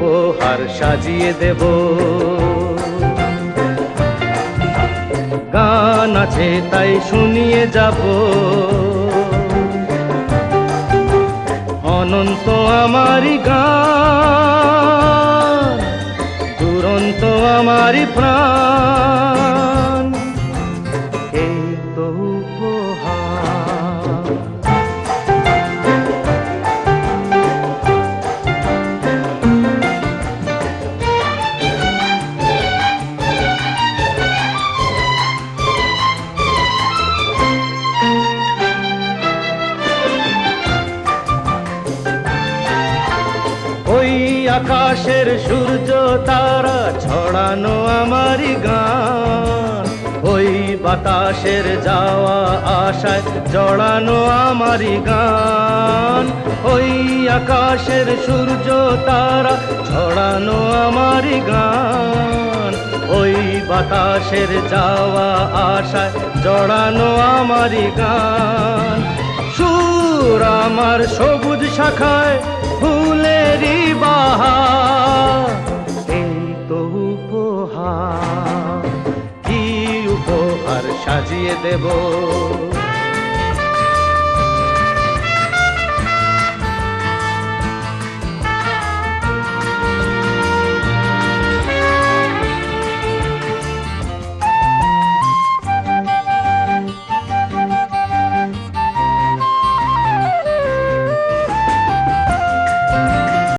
উপহার সাজিয়ে দেব। গান আছে, তাই শুনিয়ে যাব। অনন্ত আমারই গান, দুরন্ত আমারই প্রাণ। এই তো আকাশের সূর্য তারা ছড়ানো আমারই গান। ওই বাতাসের যাওয়া আশায় জড়ানো আমারই গান। ওই আকাশের সূর্য তারা ছড়ানো আমারই গান। ওই বাতাসের যাওয়া আশায় জড়ানো আমারই গান। সুর আমার সবুজ শাখায় ফুলেরই বাহার এই তো উপহার। কি উপহার সাজিয়ে দেব?